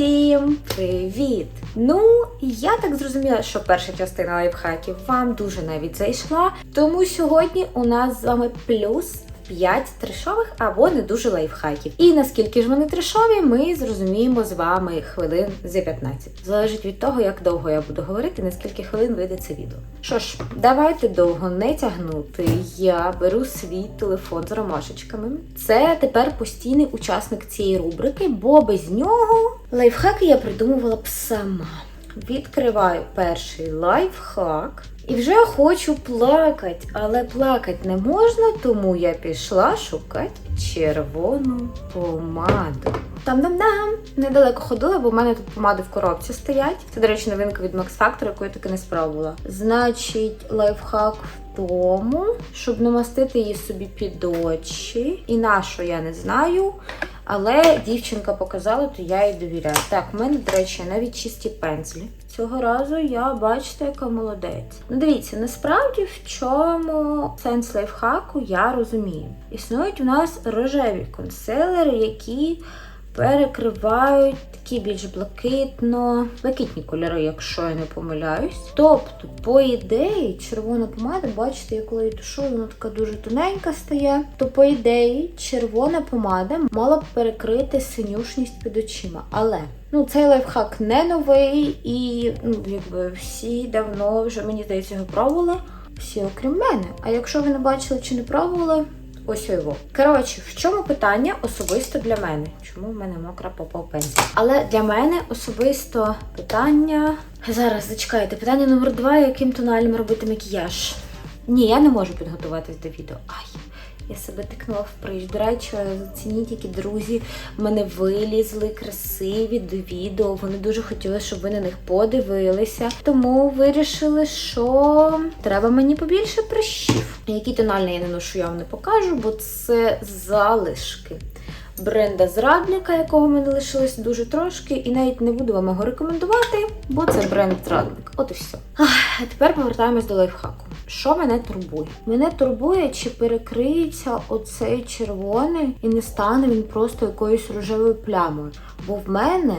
Усім привіт! Ну, я так зрозуміла, що перша частина лайфхаків вам дуже навіть зайшла. Тому сьогодні у нас з вами плюс 5 трешових або не дуже лайфхаків. І наскільки ж вони трешові, ми зрозуміємо з вами хвилин за 15. Залежить від того, як довго я буду говорити, наскільки хвилин вийде це відео. Що ж, давайте довго не тягнути. Я беру свій телефон з ромашечками. Це тепер постійний учасник цієї рубрики, бо без нього лайфхаки я придумувала б сама. Відкриваю перший лайфхак. І вже хочу плакати, але плакати не можна, тому я пішла шукати червону помаду. Там-дам-дам! Недалеко ходила, бо в мене тут помади в коробці стоять. Це, до речі, новинка від Max Factor, яку я таки не спробувала. Значить, лайфхак в тому, щоб намастити її собі під очі. І на що я не знаю. Але дівчинка показала, то я їй довіряю. Так, в мене, до речі, навіть чисті пензлі. Цього разу я бачите, яка молодець. Ну дивіться, насправді в чому сенс лайфхаку я розумію. Існують у нас рожеві консилери, які перекривають такі більш блакитно, блакитні кольори, якщо я не помиляюсь. Тобто, по ідеї, червона помада, бачите, я коли її вона така дуже тоненька стає. То, по ідеї, червона помада мала б перекрити синюшність під очима. Але ну цей лайфхак не новий, і ну, якби всі давно вже мені здається його пробували. Всі окрім мене. А якщо ви не бачили чи не пробували, Ось його. Коротше, в чому питання особисто для мене? Чому в мене мокра попа пензель? Але для мене особисто питання. Зараз зачекайте, питання номер два: яким тональним робити макіяж? Ні, я не можу підготуватись до відео. Ай, я себе тикнула в прищ. До речі, зацініть, які друзі в мене вилізли красиві до відео. Вони дуже хотіли, щоб ви на них подивилися. Тому вирішили, що треба мені побільше прищів. Які тональні я не ношу, я вам не покажу, бо це залишки. Бренда зрадника, якого мене лишилось дуже трошки, і навіть не буду вам його рекомендувати, бо це бренд зрадник. От і все. Ах, а тепер повертаємось до лайфхаку. Що мене турбує? Мене турбує, чи перекриється оцей червоний і не стане він просто якоюсь рожевою плямою. Бо в мене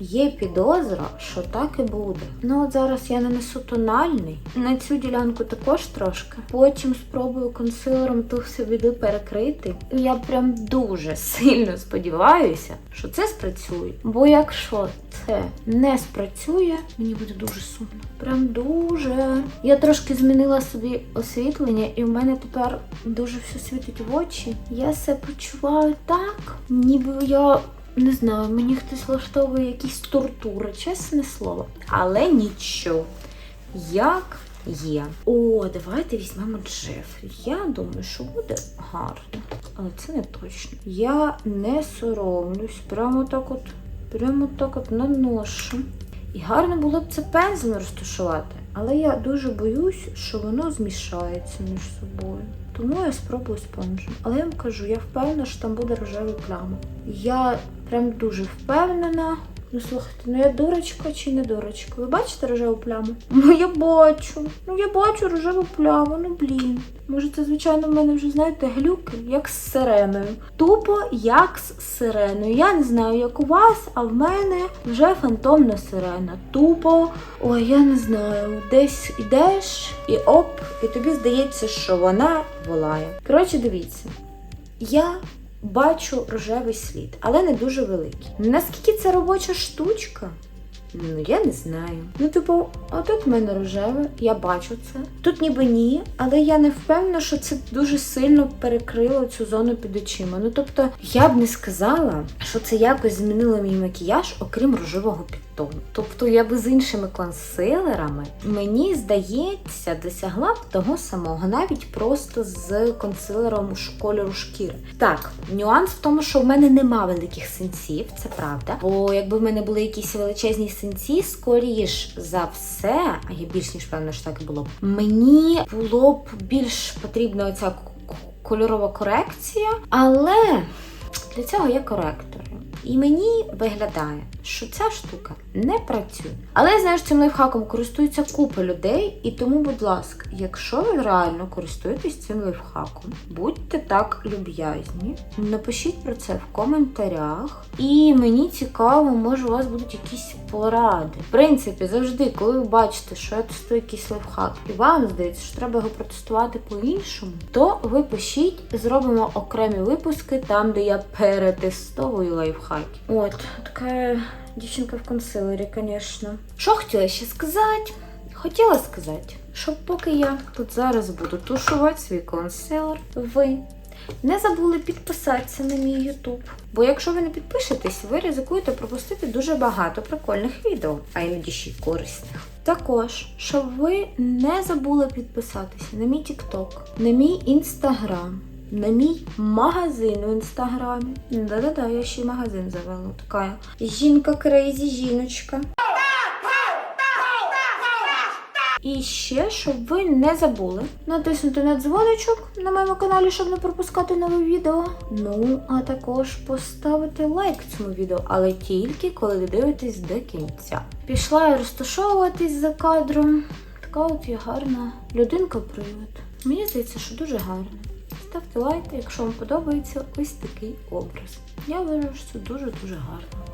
є підозра, що так і буде. Ну от зараз я нанесу тональний. На цю ділянку також трошки. Потім спробую консилером ту всю біду перекрити. І я прям дуже сильно сподіваюся, що це спрацює. Бо якщо це не спрацює, мені буде дуже сумно. Прям дуже. Я трошки змінила собі освітлення, і в мене тепер дуже все світить в очі. Я себе почуваю так, ніби я. Не знаю, мені хтось влаштовує якісь тортури, чесне слово. Але нічого. Як є. О, давайте візьмемо Джефрі. Я думаю, що буде гарно. Але це не точно. Я не соромлюсь. Прямо так от, прямо так от наношу. І гарно було б це пензлем розташувати. Але я дуже боюсь, що воно змішається між собою. Тому я спробую спонжем. Але я вам кажу, я впевнена, що там буде рожевий пляма. Я прям дуже впевнена. Ну слухайте, ну я дурочка чи не дурочка? Ви бачите рожеву пляму? Ну я бачу. Ну я бачу рожеву пляму, ну блін. Може, це, звичайно, в мене вже, знаєте, глюки, як з сиреною. Тупо як з сиреною. Я не знаю, як у вас, а в мене вже фантомна сирена. Тупо, ой, я не знаю, десь ідеш і оп, і тобі здається, що вона волає. Коротше, дивіться, я бачу рожевий слід, але не дуже великий. Наскільки це робоча штучка? Ну, я не знаю. Ну, типу, отут в мене рожеве, я бачу це. Тут ніби ні, але я не впевнена, що це дуже сильно перекрило цю зону під очима. Ну, тобто, я б не сказала, що це якось змінило мій макіяж, окрім рожевого підтону. Тобто, я би з іншими консилерами, мені здається, досягла б того самого, навіть просто з консилером кольору шкіри. Так, нюанс в тому, що в мене нема великих синців, це правда. Бо якби в мене були якісь величезні синці, скоріш за все, а я більш ніж певна, що так було б. Мені було б більш потрібна к- кольорова корекція, але для цього є коректори. І мені виглядає, що ця штука не працює. Але я знаю, що цим лайфхаком користується купа людей, і тому, будь ласка, якщо ви реально користуєтесь цим лайфхаком, будьте так люб'язні, напишіть про це в коментарях. І мені цікаво, може, у вас будуть якісь поради. В принципі, завжди, коли ви бачите, що я тестую якийсь лайфхак, і вам здається, що треба його протестувати по-іншому, то ви пишіть, зробимо окремі випуски там, де я перетестовую лайфхаки. От, така дівчинка в консилері, звісно. Що хотіла ще сказати? Хотіла сказати, що поки я тут зараз буду тушувати свій консилер, ви не забули підписатися на мій YouTube. Бо якщо ви не підпишетесь, ви ризикуєте пропустити дуже багато прикольних відео, а іноді ще й корисних. Також, щоб ви не забули підписатися на мій TikTok, на мій Instagram, на мій магазин у інстаграмі. Да-да-да, я ще й магазин завела. Така жінка крейзі, жіночка. І ще, щоб ви не забули натиснути на дзвоничок на моєму каналі, щоб не пропускати нове відео. Ну, а також поставити лайк цьому відео, але тільки коли ви дивитесь до кінця. Пішла я розташовуватись за кадром. Така от я гарна людинка-привид. Мені здається, що дуже гарна. Ставте лайк, якщо вам подобається ось такий образ. Я вважаю, що це дуже-дуже гарно.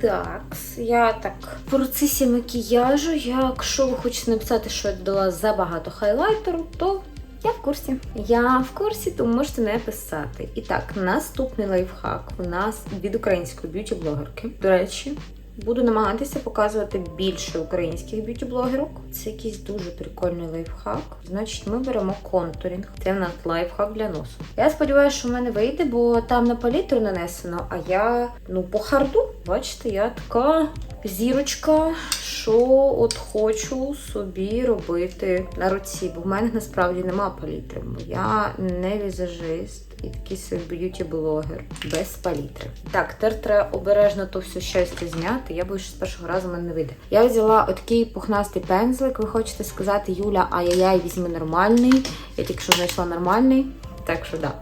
Так, я так в процесі макіяжу. Якщо ви хочете написати, що я додала забагато хайлайтеру, то я в курсі. Я в курсі, тому можете не писати. І так, наступний лайфхак у нас від української б'юті-блогерки. До речі, буду намагатися показувати більше українських б'юті-блогерок. Це якийсь дуже прикольний лайфхак. Значить, ми беремо контурінг. Це в нас лайфхак для носу. Я сподіваюся, що в мене вийде, бо там на палітру нанесено, а я ну по харду. Бачите, я така зірочка, що от хочу собі робити на руці. Бо в мене насправді нема палітри, бо я не візажист. І собі б'юті-блогер без палітри. Так, тепер треба обережно то все щастя зняти. Я боюсь, що з першого разу мене не вийде. Я взяла отакий пухнастий пензлик. Ви хочете сказати, Юля, ай-яй-яй, візьми нормальний. Я тільки що знайшла нормальний. Так що да.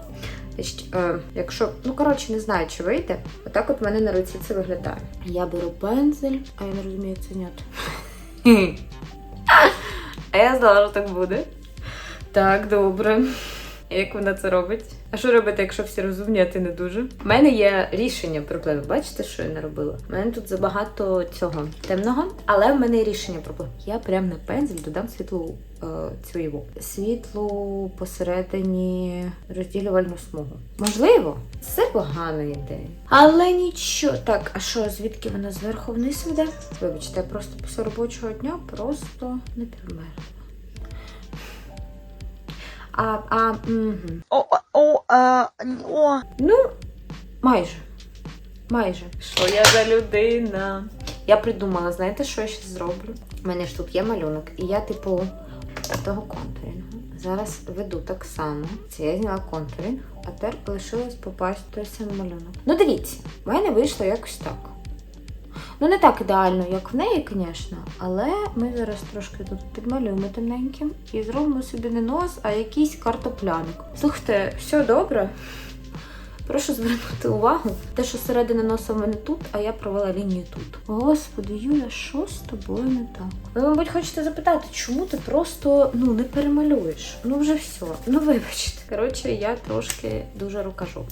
Значить, е, якщо, ну коротше, не знаю, чи вийде. Отак от в мене на руці це виглядає. Я беру пензель, а я не розумію, як це зняти. А я знала, що так буде. Так, добре. Як вона це робить? А що робити, якщо всі розумні, не дуже? У мене є рішення проблеми. Бачите, що я не робила? У мене тут забагато цього темного, але в мене є рішення проблеми. Я прям на пензель додам світлу е, цю його світлу посередині розділювальну смугу. Можливо, це погана ідея. Але нічого. Так, а що, звідки вона зверху вниз веде? Вибачте, я просто після робочого дня просто не підмерзла. А, а, угу. О, о, а, о. Ну, майже. Майже. Що я за людина? Я придумала, знаєте, що я ще зроблю? У мене ж тут є малюнок, і я, типу, того контурингу. Зараз веду так само. Це я зняла контуринг, а тепер лишилось попасти той самий малюнок. Ну, дивіться, в мене вийшло якось так. Ну, не так ідеально, як в неї, звісно, але ми зараз трошки тут підмалюємо темненьким і зробимо собі не нос, а якийсь картопляник. Слухайте, все добре. Прошу звернути увагу, те, що середина носа в мене тут, а я провела лінію тут. Господи, Юля, що з тобою не так? Ви, мабуть, хочете запитати, чому ти просто ну не перемалюєш? Ну вже все. Ну вибачте. Коротше, я трошки дуже рукожоп.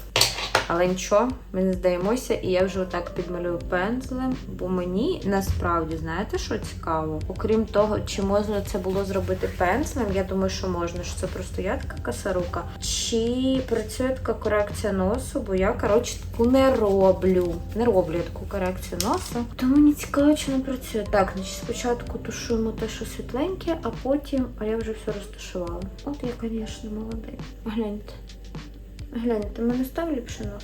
Але нічого, ми не здаємося, і я вже отак підмалюю пензлем, бо мені насправді знаєте, що цікаво? Окрім того, чи можна це було зробити пензлем, я думаю, що можна, що це просто я така косорука. Чи працює така корекція носу, бо я, коротше, таку не роблю. Не роблю я таку корекцію носу. То мені цікаво, чи не працює. Так, значить, спочатку тушуємо те, що світленьке, а потім, а я вже все розташувала. От я, звісно, молодець. Гляньте. Гляньте, мене став ліпше нос.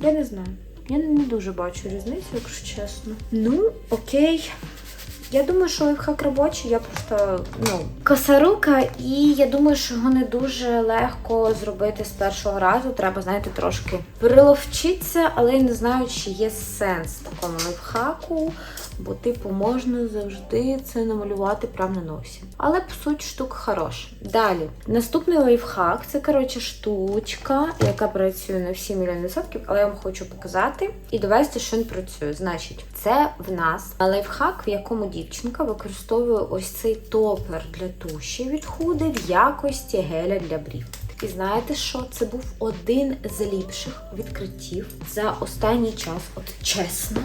Я не знаю. Я не дуже бачу різницю, якщо чесно. Ну, окей. Я думаю, що лайфхак робочий, я просто ну косорука, і я думаю, що його не дуже легко зробити з першого разу. Треба, знаєте, трошки приловчитися, але я не знаю, чи є сенс такому лайфхаку. Бо, типу, можна завжди це намалювати прямо на носі. Але по суті штука хороша. Далі, наступний лайфхак це коротше штучка, яка працює на всі мільйон відсотків, але я вам хочу показати і довести, що він працює. Значить, це в нас лайфхак, в якому дівчинка використовує ось цей топер для туші від худи в якості геля для брів. І знаєте що? Це був один з ліпших відкриттів за останній час, от чесно.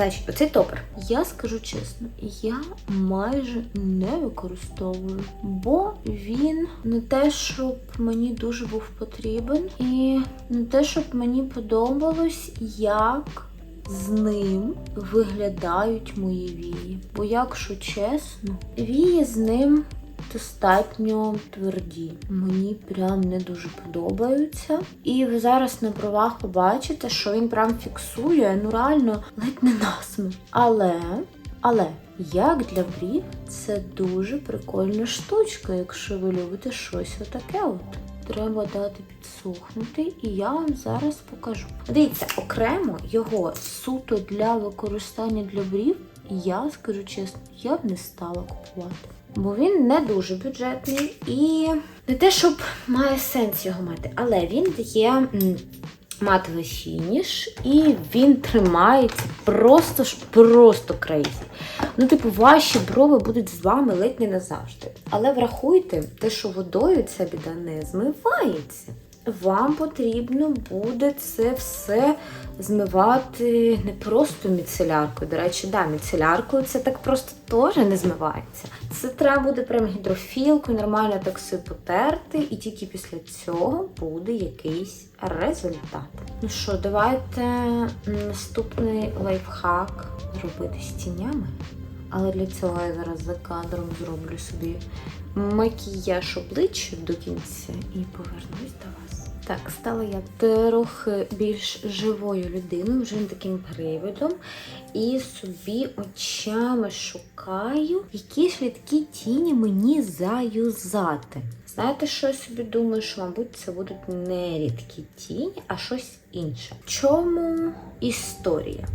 Значить, оцей топер. Я скажу чесно, я майже не використовую, бо він не те, щоб мені дуже був потрібен, і не те, щоб мені подобалось, як з ним виглядають мої вії. Бо, якщо чесно, вії з ним достатньо тверді. Мені прям не дуже подобаються. І ви зараз на правах побачите, що він прям фіксує, ну реально ледь не насмерть. Але, але. Як для брів, це дуже прикольна штучка, якщо ви любите щось отаке от. Треба дати підсохнути, і я вам зараз покажу. Дивіться, окремо його суто для використання для брів, я скажу чесно, я б не стала купувати. Бо він не дуже бюджетний і не те, щоб має сенс його мати, але він м, матовий фініш, і він тримається просто ж просто крейзі. Ну, типу, ваші брови будуть з вами ледь не назавжди. Але врахуйте, те, що водою ця біда не змивається. Вам потрібно буде це все змивати не просто міцеляркою. До речі, да, міцеляркою це так просто теж не змивається. Це треба буде прям гідрофілкою, нормально так все потерти, і тільки після цього буде якийсь результат. Ну що, давайте наступний лайфхак робити з тінями. Але для цього я зараз за кадром зроблю собі макіяж обличчя до кінця і повернусь до вас. Так, стала я трохи більш живою людиною, не таким привидом. І собі очами шукаю, які ж рідкі тіні мені заюзати. Знаєте, що я собі думаю, що, мабуть, це будуть не рідкі тіні, а щось інше. В чому історія?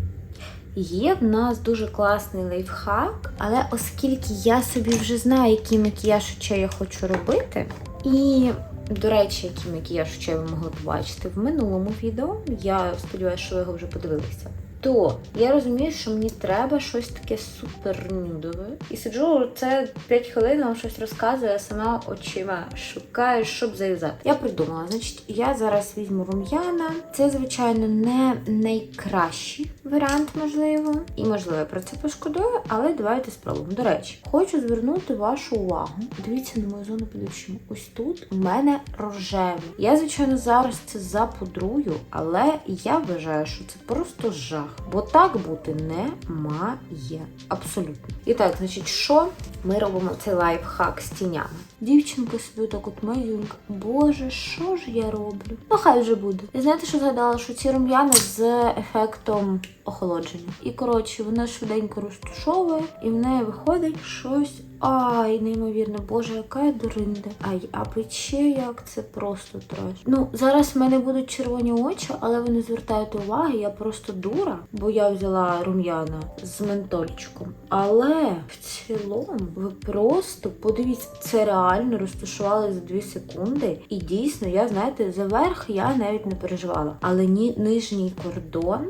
Є в нас дуже класний лайфхак, але оскільки я собі вже знаю, який макіяж очей я хочу робити, і, до речі, який макіяж ще ви могли побачити в минулому відео, я сподіваюся, що ви його вже подивилися. То я розумію, що мені треба щось таке супер нюдове. І сиджу це 5 хвилин, вам щось розказую, а сама очима шукаю, щоб зав'язати. Я придумала, значить, я зараз візьму рум'яна. Це, звичайно, не найкращий варіант, можливо. І, можливо, я про це пошкодую, але давайте спробуємо. До речі, хочу звернути вашу увагу. Дивіться на мою зону під очима. Ось тут у мене рожевий. Я, звичайно, зараз це запудрую, але я вважаю, що це просто жах. Бо так бути не має. Абсолютно. І так, значить, що ми робимо цей лайфхак з тінями? Дівчинка собі так от маюнька. Боже, що ж я роблю? Ну, хай вже буде. І знаєте, що згадала? Що ці рум'яна з ефектом охолодження. І коротше, вона швиденько розтушовує, і в неї виходить щось. Ай, неймовірно, боже, яка я дуринда. Ай, а пече як це просто треш. Ну, зараз в мене будуть червоні очі, але ви не звертаєте уваги, я просто дура, бо я взяла рум'яна з ментольчиком. Але в цілому ви просто подивіться, це реально розташували за 2 секунди. І дійсно, я знаєте, за верх я навіть не переживала. Але ні, нижній кордон.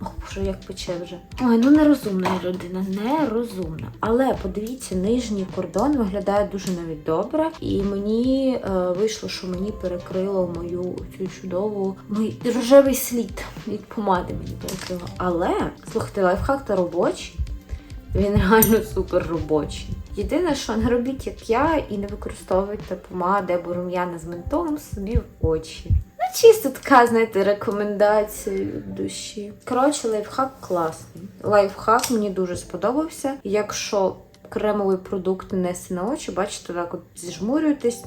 Ох, боже, як пече вже. Ой, ну нерозумна людина, нерозумна. Але подивіться, нижній кордон виглядає дуже навіть добре. І мені е, вийшло, що мені перекрило мою цю чудову мій рожевий слід від помади мені перекрило. Але слухайте, лайфхак та робочий. Він реально супер робочий. Єдине, що не робіть, як я, і не використовуйте помади або рум'яна з ментолом собі в очі. Ну, чисто така, знаєте, рекомендація від душі. Коротше, лайфхак класний. Лайфхак мені дуже сподобався. Якщо кремовий продукт несе на очі, бачите, так от зіжмурюєтесь.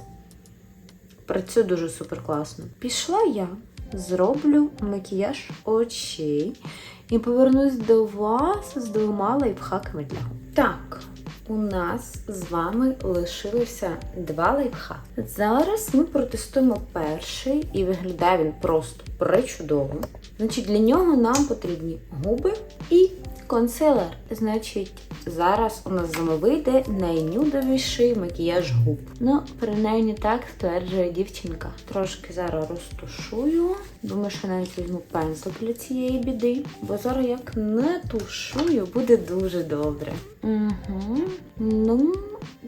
Працює дуже супер класно. Пішла я, зроблю макіяж очей і повернусь до вас з двома лайфхаками для. Так, у нас з вами лишилося два лайфхаки. Зараз ми протестуємо перший, і виглядає він просто причудово. Значить, для нього нам потрібні губи і консилер. Значить, зараз у нас з вами найнюдовіший макіяж губ. Ну, принаймні так стверджує дівчинка. Трошки зараз розтушую. Думаю, що навіть візьму пензлик для цієї біди. Бо зараз як не тушую, буде дуже добре. Угу. Ну,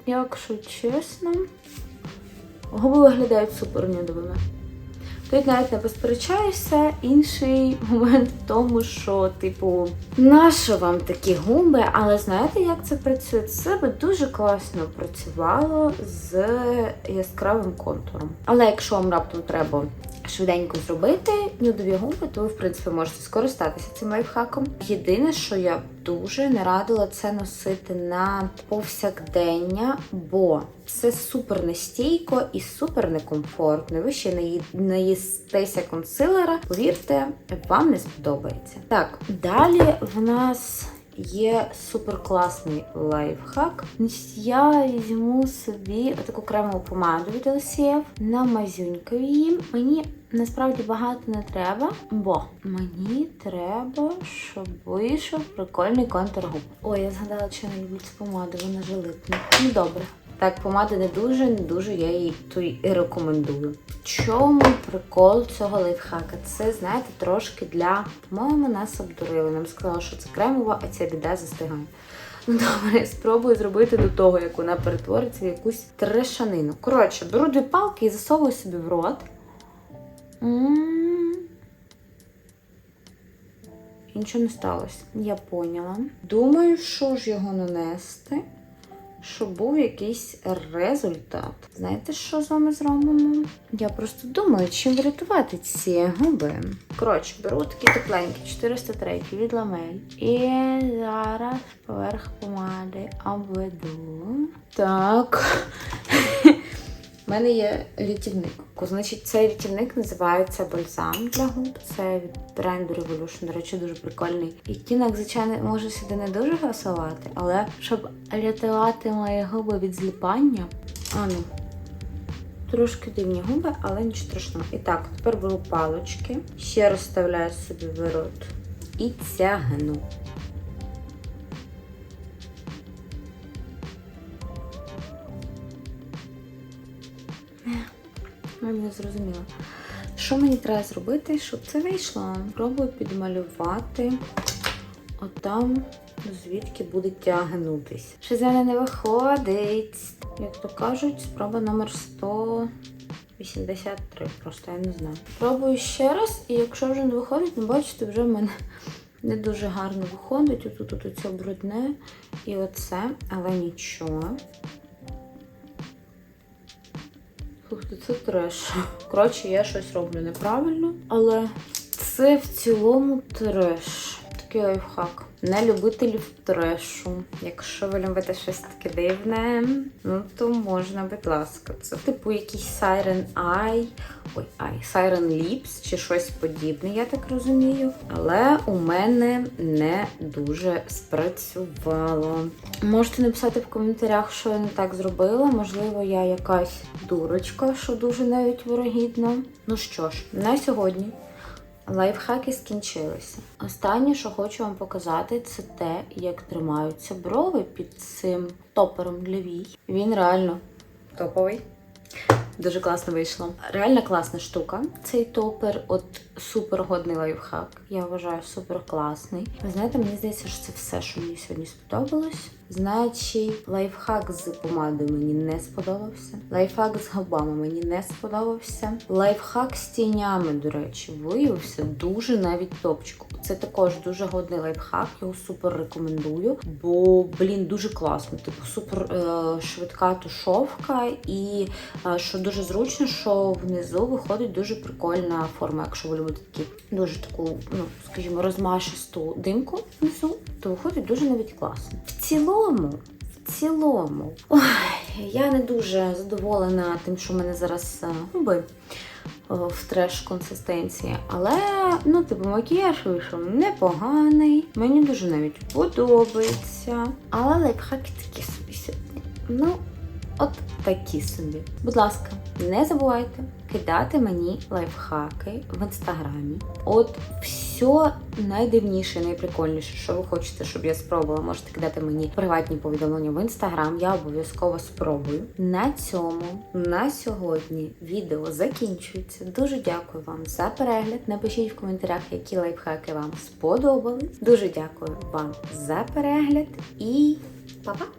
якщо чесно, губи виглядають супер нюдовими. Тут навіть не посперечаєшся. Інший момент в тому, що, типу, нащо вам такі гумби? Але знаєте, як це працює? Це би дуже класно працювало з яскравим контуром. Але якщо вам раптом треба швиденько зробити нюдові губи, то ви, в принципі, можете скористатися цим лайфхаком. Єдине, що я дуже не радила це носити на повсякдення, бо це супер нестійко і супер некомфортно. Ви ще наїстеся консилера. Повірте, вам не сподобається. Так, далі в нас. Є супер класний лайфхак. Я візьму собі таку кремову помаду від LCF, намазюнькаю її. Мені насправді багато не треба, бо мені треба, щоб вийшов прикольний контур губ. Ой, я згадала, що я не люблю помаду, вона же липне. Ну добре. Так, помада не дуже, не дуже я її то і рекомендую. Чому прикол цього лайфхака? Це, знаєте, трошки для, по-моєму, нас обдурили. Нам сказали, що це кремова, а ця біда застигає. Ну добре, спробую зробити до того, як вона перетвориться в якусь трешанину. Коротше, беру дві палки і засовую собі в рот. І Нічого не сталося. Я поняла. Думаю, що ж його нанести, щоб був якийсь результат. Знаєте, що з вами зробимо? Я просто думаю, чим врятувати ці губи. Коротше, беру такі тепленькі 403 від ламель. І зараз поверх помади обведу. Так. У мене є рятівник. Значить, цей рятівник називається бальзам для губ. Це від бренду Revolution, до речі, дуже прикольний. Відтінок, звичайно, може сюди не дуже гасувати, але щоб рятувати мої губи від зліпання. А ну, трошки дивні губи, але нічого страшного. І так, тепер беру палочки, ще розставляю собі в рот і тягну. Мене зрозуміла. Що мені треба зробити, щоб це вийшло? Пробую підмалювати отам, звідки буде тягнутись. Що з мене не виходить. Як то кажуть, спроба номер 183. Просто я не знаю. Пробую ще раз, і якщо вже не виходить, ну бачите, вже в мене не дуже гарно виходить. Отут от оце брудне і оце, але нічого. Слухайте, це треш. Коротше, я щось роблю неправильно, але це в цілому треш. Такий лайфхак. Не любителів трешу. Якщо ви любите щось таке дивне, ну то можна, будь ласка. Це типу якийсь Siren Eye, ой, ай, Siren Lips чи щось подібне, я так розумію. Але у мене не дуже спрацювало. Можете написати в коментарях, що я не так зробила. Можливо, я якась дурочка, що дуже навіть вирогідно. Ну що ж, на сьогодні лайфхаки скінчилися. Останнє, що хочу вам показати, це те, як тримаються брови під цим топером для вій. Він реально топовий. Дуже класно вийшло. Реально класна штука. Цей топер, от супер годний лайфхак. Я вважаю супер класний. Ви знаєте, мені здається, що це все, що мені сьогодні сподобалось. Значить, лайфхак з помадою мені не сподобався. Лайфхак з губами мені не сподобався. Лайфхак з тінями, до речі, виявився дуже навіть топчик. Це також дуже годний лайфхак, його супер рекомендую. Бо, блін, дуже класно. Типу, супер е, швидка тушовка, і е, що дуже зручно, що внизу виходить дуже прикольна форма. Якщо ви любите такі дуже таку, ну скажімо, розмашисту димку внизу, то виходить дуже навіть класно. В цілому, в цілому, ой, я не дуже задоволена тим, що в мене зараз е, губи е, в треш консистенції. Але ну, типу, макіяж вийшов непоганий. Мені дуже навіть подобається. Але лайфхаки такі собі сьогодні. Ну, от такі собі. Будь ласка, не забувайте кидати мені лайфхаки в інстаграмі. От всі що найдивніше, найприкольніше, що ви хочете, щоб я спробувала, можете кидати мені приватні повідомлення в інстаграм. Я обов'язково спробую. На цьому на сьогодні відео закінчується. Дуже дякую вам за перегляд. Напишіть в коментарях, які лайфхаки вам сподобались. Дуже дякую вам за перегляд і па-па!